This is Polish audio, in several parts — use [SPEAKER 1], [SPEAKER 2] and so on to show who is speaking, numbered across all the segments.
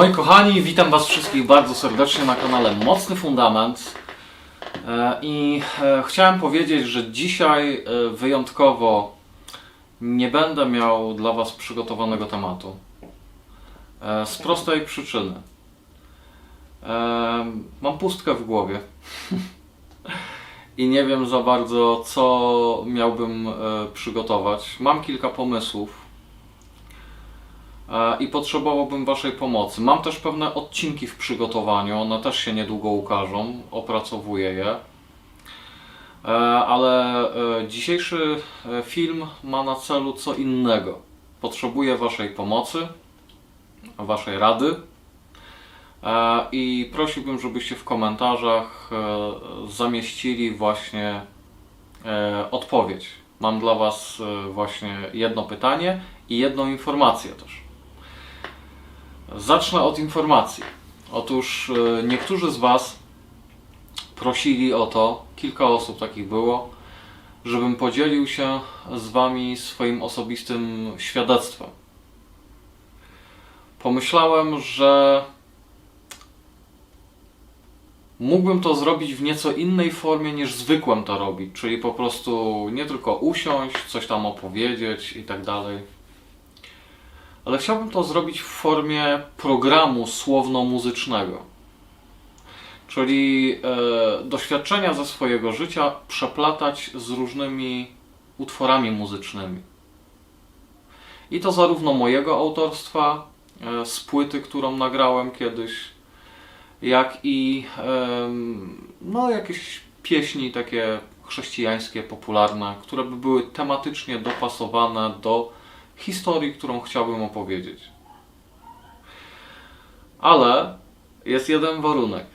[SPEAKER 1] Moi kochani, witam Was wszystkich bardzo serdecznie na kanale Mocny Fundament. E, I e, chciałem powiedzieć, że dzisiaj e, wyjątkowo nie będę miał dla Was przygotowanego tematu. Z prostej przyczyny. Mam pustkę w głowie. I nie wiem za bardzo, co miałbym e, przygotować. Mam kilka pomysłów. E, i potrzebowałbym Waszej pomocy. Mam też pewne odcinki w przygotowaniu, one też się niedługo ukażą, opracowuję je. E, Ale dzisiejszy film ma na celu co innego. Potrzebuję Waszej pomocy, Waszej rady i prosiłbym, żebyście w komentarzach e, zamieścili właśnie e, odpowiedź. Mam dla Was e, właśnie jedno pytanie i jedną informację też. Zacznę od informacji. Otóż e, niektórzy z Was prosili o to, kilka osób takich było, żebym podzielił się z Wami swoim osobistym świadectwem. Pomyślałem, że mógłbym to zrobić w nieco innej formie niż zwykłem to robić, czyli po prostu nie tylko usiąść, coś tam opowiedzieć i tak dalej ale chciałbym to zrobić w formie programu słowno-muzycznego. Czyli e, doświadczenia ze swojego życia przeplatać z różnymi utworami muzycznymi. I to zarówno mojego autorstwa, e, z płyty, którą nagrałem kiedyś, jak i no, jakieś pieśni takie chrześcijańskie, popularne, które by były tematycznie dopasowane do historii, którą chciałbym opowiedzieć. Ale jest jeden warunek.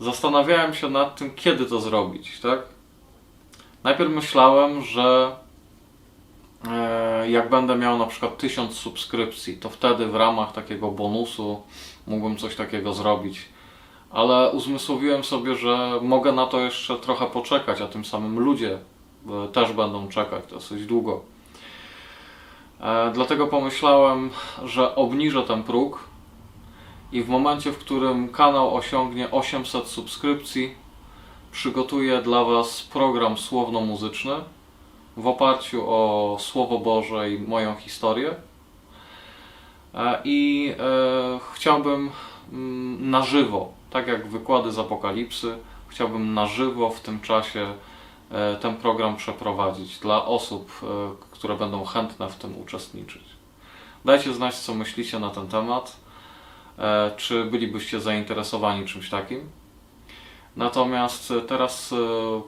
[SPEAKER 1] Zastanawiałem się nad tym, kiedy to zrobić, tak? Najpierw myślałem, że e, jak będę miał na przykład 1000 subskrypcji, to wtedy w ramach takiego bonusu mógłbym coś takiego zrobić. Ale uzmysłowiłem sobie, że mogę na to jeszcze trochę poczekać, a tym samym ludzie e, też będą czekać dosyć długo. E, Dlatego pomyślałem, że obniżę ten próg i w momencie, w którym kanał osiągnie 800 subskrypcji, przygotuję dla Was program słowno-muzyczny w oparciu o Słowo Boże i moją historię. E, I e, chciałbym mm, na żywo, tak jak wykłady z Apokalipsy, chciałbym na żywo w tym czasie e, ten program przeprowadzić dla osób, które będą chętne w tym uczestniczyć. Dajcie znać, co myślicie na ten temat. Czy bylibyście zainteresowani czymś takim? Natomiast teraz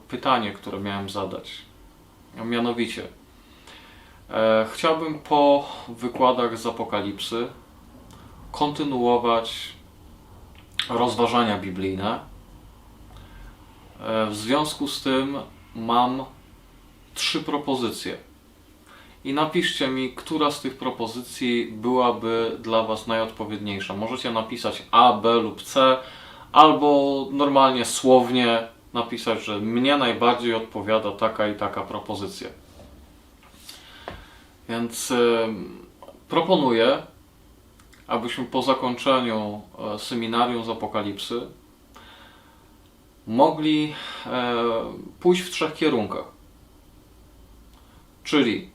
[SPEAKER 1] pytanie, które miałem zadać. Mianowicie, chciałbym po wykładach z Apokalipsy kontynuować rozważania biblijne. E, W związku z tym mam trzy propozycje. I napiszcie mi, która z tych propozycji byłaby dla Was najodpowiedniejsza. Możecie napisać A, B lub C, albo normalnie słownie napisać, że mnie najbardziej odpowiada taka i taka propozycja. Więc em, proponuję, abyśmy po zakończeniu e, seminarium z Apokalipsy mogli e, pójść w trzech kierunkach. Czyli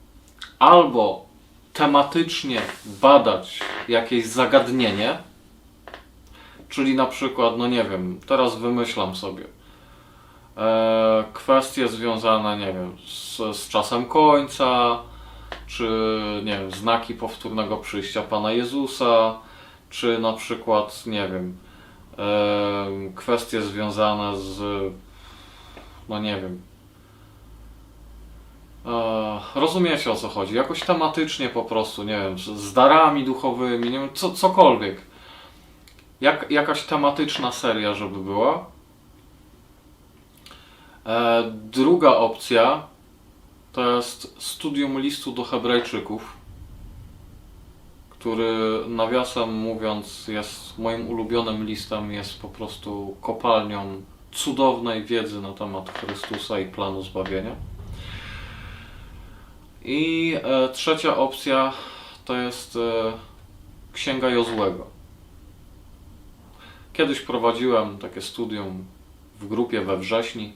[SPEAKER 1] albo tematycznie badać jakieś zagadnienie, czyli na przykład, no nie wiem, teraz wymyślam sobie e, kwestie związane, nie wiem, z, z czasem końca, czy nie wiem, znaki powtórnego przyjścia Pana Jezusa, czy na przykład, nie wiem, kwestie związane z, no nie wiem, rozumiecie o co chodzi? Jakoś tematycznie po prostu, nie wiem, z, darami duchowymi, nie wiem, co, cokolwiek. Jak, jakaś tematyczna seria, żeby była. Druga opcja to jest studium listu do Hebrajczyków, który nawiasem mówiąc jest moim ulubionym listem, jest po prostu kopalnią cudownej wiedzy na temat Chrystusa i planu zbawienia. I e, trzecia opcja to jest e, Księga Jozłego. Kiedyś prowadziłem takie studium w grupie we wrześni.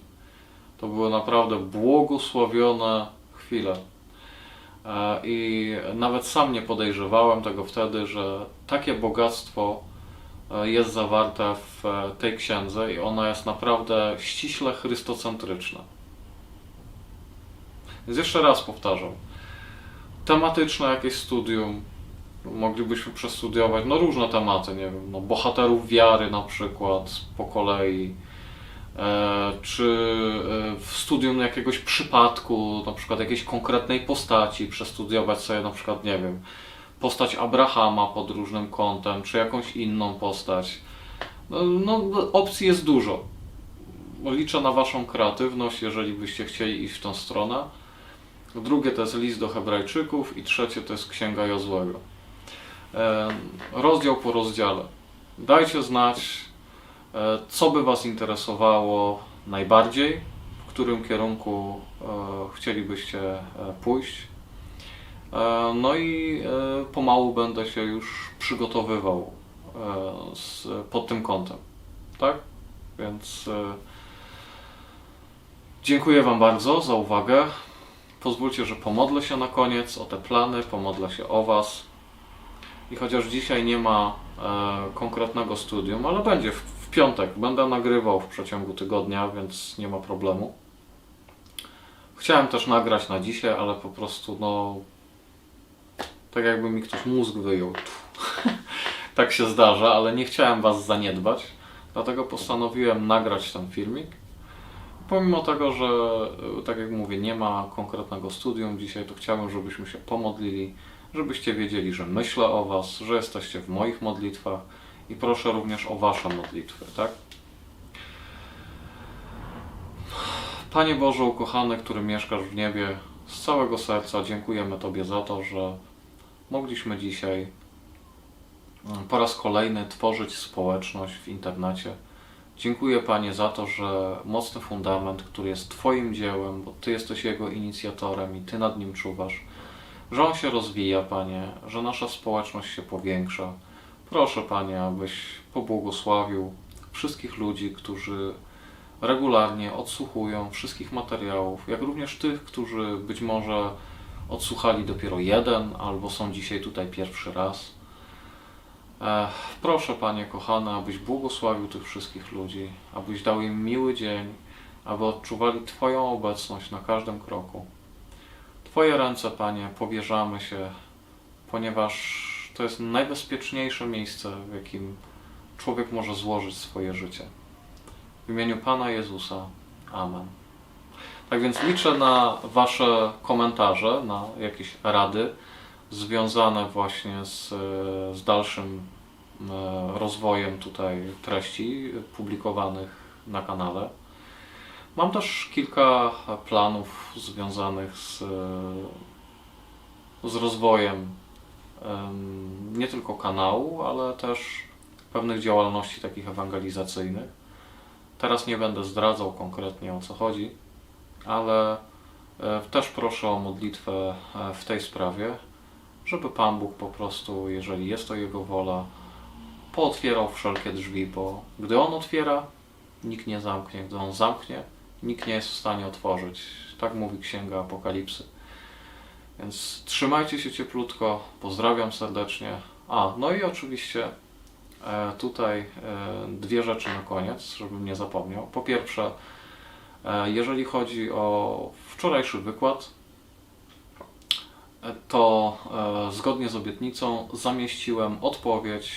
[SPEAKER 1] To były naprawdę błogosławione chwile. E, I nawet sam nie podejrzewałem tego wtedy, że takie bogactwo e, jest zawarte w e, tej księdze i ona jest naprawdę ściśle chrystocentryczna. Więc jeszcze raz powtarzam. Tematyczne jakieś studium, moglibyśmy przestudiować no różne tematy, nie wiem, no, bohaterów wiary na przykład po kolei, czy e, w studium jakiegoś przypadku, na przykład jakiejś konkretnej postaci, przestudiować sobie na przykład, nie wiem, postać Abrahama pod różnym kątem, czy jakąś inną postać. No, no opcji jest dużo. Liczę na Waszą kreatywność, jeżeli byście chcieli iść w tą stronę. Drugie to jest list do Hebrajczyków i trzecie to jest Księga Jozłego. E, rozdział po rozdziale. Dajcie znać, e, co by Was interesowało najbardziej, w którym kierunku e, chcielibyście e, pójść. E, No i e, pomału będę się już przygotowywał e, pod tym kątem. Tak? Więc e, dziękuję Wam bardzo za uwagę. Pozwólcie, że pomodlę się na koniec o te plany, pomodlę się o Was. I chociaż dzisiaj nie ma e, konkretnego studium, ale będzie w piątek, będę nagrywał w przeciągu tygodnia, więc nie ma problemu. Chciałem też nagrać na dzisiaj, ale po prostu, no, tak jakby mi ktoś mózg wyjął. tak się zdarza, ale nie chciałem Was zaniedbać, dlatego postanowiłem nagrać ten filmik. Pomimo tego, że tak jak mówię, nie ma konkretnego studium dzisiaj, to chciałbym, żebyśmy się pomodlili, żebyście wiedzieli, że myślę o Was, że jesteście w moich modlitwach i proszę również o Wasze modlitwy, tak? Panie Boże ukochany, który mieszkasz w niebie, z całego serca dziękujemy Tobie za to, że mogliśmy dzisiaj mm, po raz kolejny tworzyć społeczność w internecie. Dziękuję Panie za to, że mocny fundament, który jest Twoim dziełem, bo Ty jesteś jego inicjatorem i Ty nad nim czuwasz, że on się rozwija, Panie, że nasza społeczność się powiększa. Proszę, Panie, abyś pobłogosławił wszystkich ludzi, którzy regularnie odsłuchują wszystkich materiałów, jak również tych, którzy być może odsłuchali dopiero jeden albo są dzisiaj tutaj pierwszy raz. Proszę, Panie kochany, abyś błogosławił tych wszystkich ludzi, abyś dał im miły dzień, aby odczuwali Twoją obecność na każdym kroku. Twoje ręce, Panie, powierzamy się, ponieważ to jest najbezpieczniejsze miejsce, w jakim człowiek może złożyć swoje życie. W imieniu Pana Jezusa. Amen. Tak więc liczę na Wasze komentarze, na jakieś rady związane właśnie z, z dalszym e, rozwojem tutaj treści publikowanych na kanale. Mam też kilka planów związanych z, z rozwojem em, nie tylko kanału, ale też pewnych działalności takich ewangelizacyjnych. Teraz nie będę zdradzał konkretnie o co chodzi, ale e, też proszę o modlitwę e, w tej sprawie, żeby Pan Bóg po prostu, jeżeli jest to Jego wola, pootwierał wszelkie drzwi, bo gdy On otwiera, nikt nie zamknie. Gdy On zamknie, nikt nie jest w stanie otworzyć. Tak mówi Księga Apokalipsy. Więc trzymajcie się cieplutko, pozdrawiam serdecznie. A, no i oczywiście e, tutaj e, dwie rzeczy na koniec, żebym nie zapomniał. Po pierwsze, e, jeżeli chodzi o wczorajszy wykład, to zgodnie z obietnicą zamieściłem odpowiedź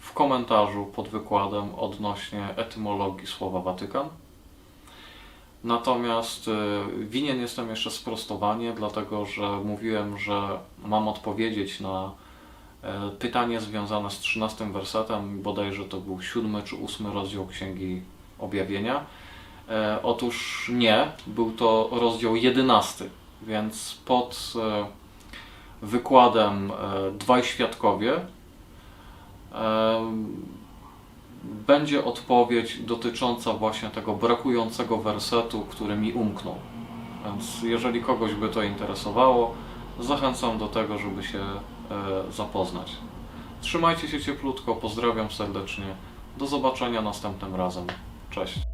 [SPEAKER 1] w komentarzu pod wykładem odnośnie etymologii słowa Watykan. Natomiast y, winien jestem jeszcze sprostowanie, dlatego że mówiłem, że mam odpowiedzieć na e, pytanie związane z 13 wersetem, bodajże to był siódmy czy ósmy rozdział Księgi Objawienia. E, Otóż nie, był to rozdział 11, więc pod wykładem e, Dwaj Świadkowie będzie odpowiedź dotycząca właśnie tego brakującego wersetu, który mi umknął. Więc jeżeli kogoś by to interesowało, zachęcam do tego, żeby się e, zapoznać. Trzymajcie się cieplutko, pozdrawiam serdecznie. Do zobaczenia następnym razem. Cześć.